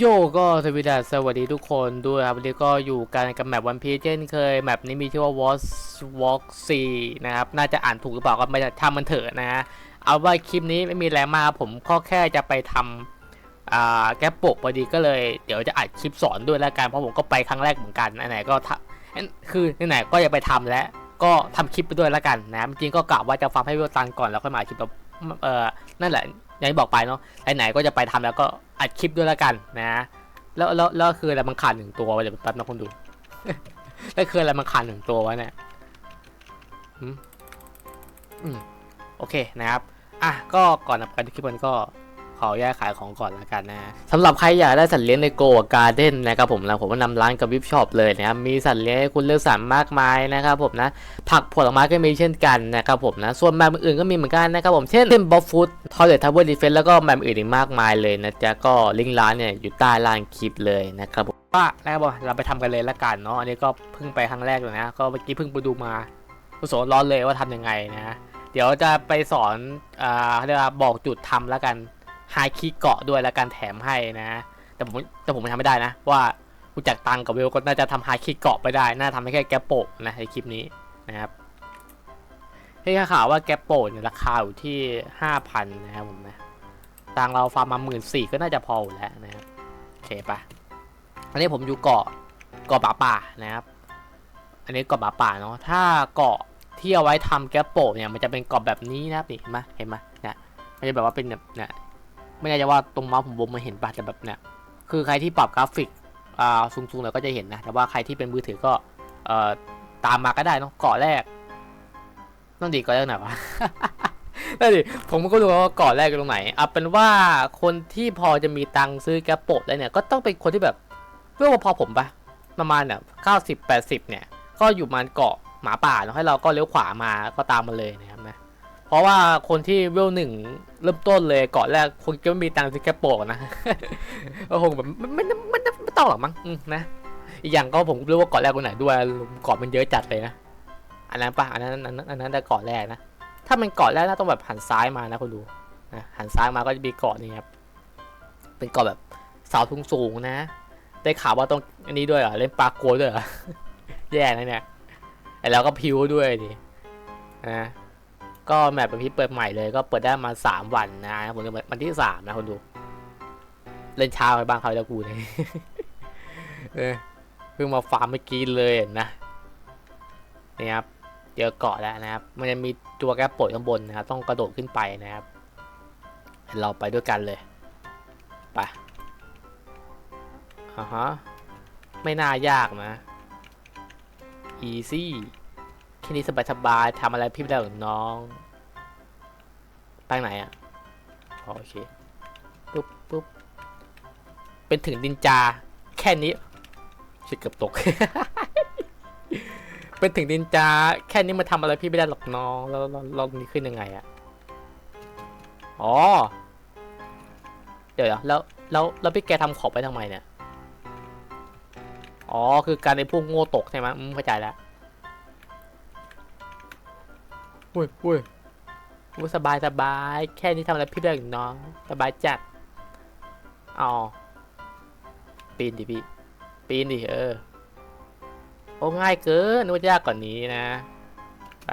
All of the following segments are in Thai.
โยก็สวัสดีสวัสดีทุกคนด้วยครับวันนี้ก็อยู่กันกับแมปวันพีเช่นเคยแมปนี้มีชื่อว่า Watch Walk 4นะครับน่าจะอ่านถูกหรือเปล่าก็ไม่ทำมันเถอะนะฮะเอาว่าคลิปนี้ไม่มีแรงมากผมก็แค่จะไปทำอ่าแก้ปกพอดีก็เลย เดี๋ยวจะอัดคลิปสอนด้วยแล้วกันเพราะผมก็ไปครั้งแรกเหมือนกันไหนก็คือไหนก็จะไปทำแล้วก็ทำคลิปไปด้วยแล้วกันนะจริงก็กะว่าจะฟังให้วิวตันก่อนแล้วค่อยมาอัดคลิปแบบเออนั่นแหละอย่างที่บอกไปเนาะไหนๆก็จะไปทำแล้วก็ อัดคลิปด้วยแล้วกันนะแล้วแล้วแล้วคืออะไรมันขาดหนึ่งตัววะเดี๋ยวแป๊บนะคนดูแล้วคืออะไรมันขาดหนึ่งตัววะเนี่ยอืมโอเคนะครับ อะก็ก่อนทำการคลิปมันก็ ขอแยกขายของก่อนละกันนะสำหรับใครอยากได้สัตว์เลี้ยงในโกะการ์เด้นนะครับผมนะผมก็นำร้านกับวิปช็อปเลยนะครับมีสัตว์เลี้ยงให้คุณเลือกสรรมากมายนะครับผมนะผักผลไม้ก็มีเช่นกันนะครับผมนะส่วนแบบอื่นก็มีเหมือนกันนะครับผมเช่นเช่นบ็อฟฟูดทอร์เรททัวเวอร์ดีเฟนแล้วก็แบบอื่นอีกมากมายเลยนะจ๊ะก็ลิงก์ร้านเนี่ยอยู่ใต้ล่างคลิปเลยนะครับผมว่าแล้วบอกเราไปทำกันเลยละกันเนาะอันนี้ก็เพิ่งไปครั้งแรกเลยนะก็เมื่อกี้เพิ่งไปดูมาผู้สอนร้อนเลยว่าทำยังไงนะเดี๋ยวจะไปสอนอ่าเรียกว่าบอกจุดทำแล้วกัน หาคีเกาะด้วยแล้วกันแถมให้นะ แต่ผมแต่ผมทำไม่ได้นะ ว่ากูจักตังกับเวลก็น่าจะทำหาคีเกาะไปได้ น่าทำให้แค่แกโปะนะในคลิปนี้นะครับที่ข่าวว่าแกโปะเนี่ยราคาอยู่ที่ห้าพันนะครับผมนะตังเราฟาร์มมาหมื่นสี่ก็น่าจะพออยู่แล้วนะครับโอเคปะอันนี้ผมอยู่เกาะเกาะป่าป่านะครับ อันนี้เกาะป่าป่าเนาะถ้าเกาะที่เอาไว้ทำแกโปะเนี่ยมันจะเป็นเกาะแบบนี้นะครับนี่เห็นไหมเห็นไหมเนี่ยมันจะแบบว่าเป็นแบบเนี่ย ไม่แน่ใจว่าตรงเมาส์ผมบมมาเห็นปะแต่แบบเนี่ยคือใครที่ปรับกราฟิกอ่าสูงๆหน่อยก็จะเห็นนะ แต่ว่าใครที่เป็นมือถือก็เอ่อตามมาก็ได้เนาะเกาะแรกต้องดีก่อนแรกไหนวะนั่นดิผมก็รู้ว่าเก่อนแรกอยู่ตรงไหนเอาเป็นว่าคนที่พอจะมีตังค์ซื้อแกปโปดได้เนี่ยก็ต้องเป็นคนที่แบบเรื่องพอผมปะประมาณเนี่ยเก้าสิบแปดสิบเนี่ย ก็อยู่มันเกาะหมาป่าเนาะให้เราก็เลี้ยวขวามาก็ตามมาเลยนะครับ เพราะว่าคนที่เวลหนึ่งเริ่มต้นเลยเกาะแรกคงจะไม่มีตังค์ซื้อแกปโปดนะก็คงแบบไม่ไม่ไม่ไม่ต้องหรอกมั้งนะอีกอย่างก็ผมรู้ว่าเกาะแรกคนไหนด้วยเกาะมันเยอะจัดเลยนะอันนั้นปะอันนั้นอันนั้นอันนั้นแต่เกาะแรกนะถ้ามันเกาะแรกน่าต้องแบบหันซ้ายมานะคุณดูนะหันซ้ายมาก็จะมีเกาะนี่ครับเป็นเกาะแบบเสาสูงสูงนะ ได้ข่าวว่าต้องอันนี้ด้วยเหรอเล่นปลาโกลัวด้วยเหรอแย่นะเนี่ยแล้วก็พิวด้วยดินะ ก็แมปเป็นพี่เปิดใหม่เลยก็เปิดได้มาสามวันนะผมจะวันที่สามนะคุณดู เล่นเช้าไปบ้างเขาจะกูเนี่ยเออเพิ่งมาฟาร์มเมื่อกี้เลยนะนี่ครับเจอเกาะแล้วนะครับ มันจะมีตัวแกปโปดข้างบนนะครับต้องกระโดดขึ้นไปนะครับ เราไปด้วยกันเลยไปอ่าฮะไม่น่ายากนะ easy แค่นี้สบายๆทำอะไรพี่ไม่ได้หรอกน้องไปไหนอะ่ะโอเคปุ๊บปุ๊บเป็นถึงดินจา แค่นี้ชิดเกือบตก เป็นถึงดินจา แค่นี้มาทำอะไรพี่ไม่ได้หรอกน้องแล้วเรานี้ขึ้นยังไงอะอ๋อเดี๋ยวแล้วแล้วแล้วพี่แกทำขอบไปทำไมเนี่ย อ๋อ คือการในพวกโง่ตกใช่ไหมอืมเข้าใจแล้ว อุ้ยอุ้ยอุ้ยสบายสบาย แค่นี้ทำอะไรพี่ได้หรอกน้อง สบายจัดอ๋อปีนดิพี่ ปีนดิเออ โอ้ง่ายเกินนึกว่ายากกว่านนี้นะไป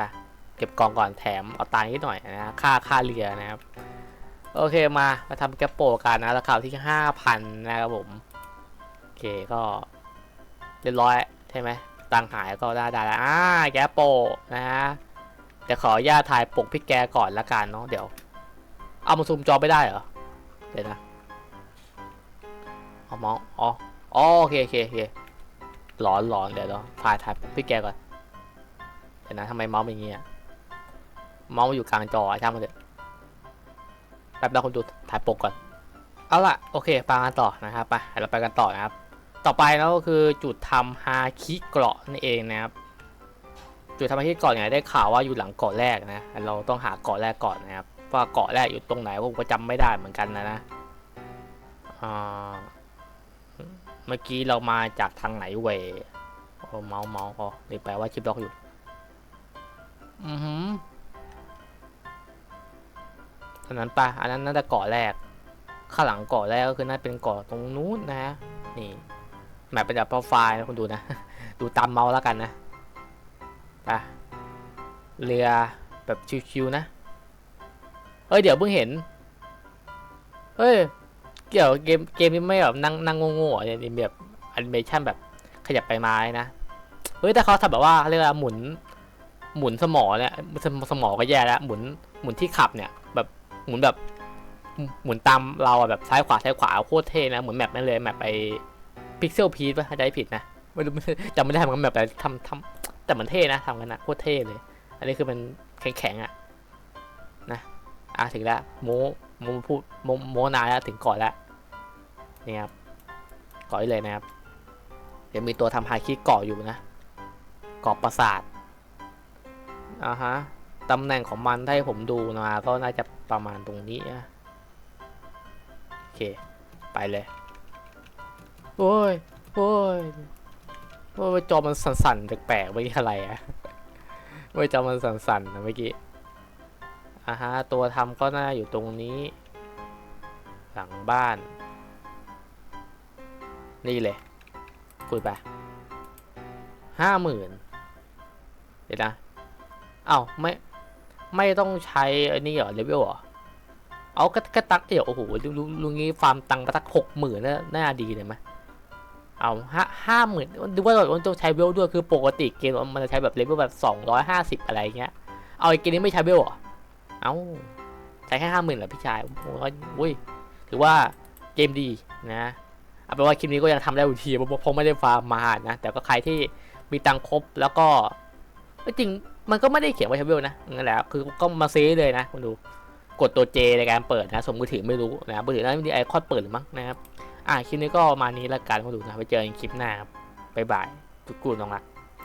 เก็บกล่องก่อนแถมเอาตังค์นิดหน่อยนะค่าค่าเรือนะครับ โอเคมามาทำแกปโปกันนะราคาที่ห้าพันนะครับผม โอเคก็เรียบร้อยใช่ไหมตังหายก็ได้ได้แล้วอ่าแกปโปนะฮะ เดี๋ยวขออนุญาตถ่ายปกพี่แกก่อนละกันเนาะเดี๋ยว เอามาซูมจอไม่ได้เหรอ เดี๋ยวนะเอามองอ๋ออ๋อโอเคโอเคโอเคหลอนหลอนเดี๋ยวเราถ่ายถ่ายพี่แกก่อน เดี๋ยวนะทำไมเมาส์เป็นอย่างเงี้ยเมาส์อยู่กลางจอช่างมันเถอะแป๊บเดียวคนดูถ่ายปกก่อน เอาล่ะโอเคไปกันต่อนะครับไปเราไปกันต่อนะครับ ต่อไปแล้วก็คือจุดทำฮาคิเกราะนั่นเองนะครับ จุดทำฮาคิเกราะเนี่ยได้ข่าวว่าอยู่หลังเกาะแรกนะเราต้องหาเกาะแรกก่อนนะครับว่าเกาะแรกอยู่ตรงไหนผมก็จำไม่ได้เหมือนกันนะนะอ่าเมื่อกี้เรามาจากทางไหนเวยโอ้เมาส์เมาส์อ๋อนี่แปลว่าชิปล็อกอยู่ อือหืออันนั้นปะอันนั้นน่าจะเกาะแรก ข้างหลังเกาะแรกก็คือน่าเป็นเกาะตรงนู้นนะฮะนี่แมปเป็นแบบโปรไฟล์นะคุณดูนะ ดูตามเมาส์แล้วกันนะ ไปเรือแบบชิวๆนะ เฮ้ย เดี๋ยวเพิ่งเห็น เฮ้ย เกี่ยวเกมเกมนี้ไม่แบบนั่งนั่งโง่ๆอะเนี่ยแบบแอนิเมชันแบบขยับไปมานะ เฮ้ย แต่เขาทำแบบว่าเรียกว่าหมุน หมุนสมอเนี่ยสมสมอก็แย่แล้ว หมุนหมุนที่ขับเนี่ย แบบหมุนแบบหมุนตามเราอะแบบซ้ายขวาซ้ายขวาโคตรเท่นะเหมือนแมปนั่นเลยแมปไปพิกเซลพีป่ะถ้าจำไม่ผิดนะไม่รู้จำไม่ได้เหมือนกันแมปอะไรทำทำ แต่มันเท่นะทำกันนะโคตรเท่เลย อันนี้คือมันแข็งๆอะนะอะถึงแล้วโมโมพูดโมโมนานแล้วถึงก่อนแล้วนี่ครับกาะได้เลยนะครับเดี๋ยวมีตัวทำฮาคิเกาะอยู่นะเกาะปราสาทอ่าฮะตำแหน่งของมันถ้าให้ผมดูมาก็น่าจะประมาณตรงนี้นะโอเค ไปเลย โอ้ย โอ้ย โอ้ยจอมันสั่นๆแปลกๆเมื่อกี้อะไรอะโอ้ยจอมันสั่นๆนะเมื่อกี้อ่าฮะตัวทำก็น่าอยู่ตรงนี้ หลังบ้าน นี่เลยคุยไปห้าหมื่นเดี๋ยวนะเอ้าไม่ ไม่ต้องใช้อันนี้เหรอเลเวลเหรอเอาก็ก็ตักเดี๋ยวโอ้โหลุงลุงนี้ฟาร์มตังค์ไปตักหกหมื่นน่าดีเลยไหม เอาห้าห้าหมื่นดูว่าแบบมันต้องใช้เวลด้วยคือปกติเกมมันจะใช้แบบเลเวลแบบสองร้อยห้าสิบอะไรเงี้ย เอาไอเกมนี้ไม่ใช้เวลเหรอ เอาใช้แค่ห้าหมื่นเหรอพี่ชายโอ้โหอุ้ยถือว่าเกมดีนะเอาเป็นว่าคลิปนี้ก็ยังทำได้อยู่ทีเพราะไม่ได้ฟาร์มมานะ แต่ก็ใครที่มีตังค์ครบแล้วก็จริงมันก็ไม่ได้เขียนว่าใช้เวลนะนั่นแหละคือก็มาซื้อเลยนะคุณดู กดตัว J ในการเปิดนะ สมมือถือไม่รู้นะมือถือน่าจะมีไอคอนเปิดหรือมั้งนะครับ อ่าคลิปนี้ก็ประมาณนี้ละกันมาดูนะไปเจอกันคลิปหน้าครับบ๊ายบายทุกกูน้องรัก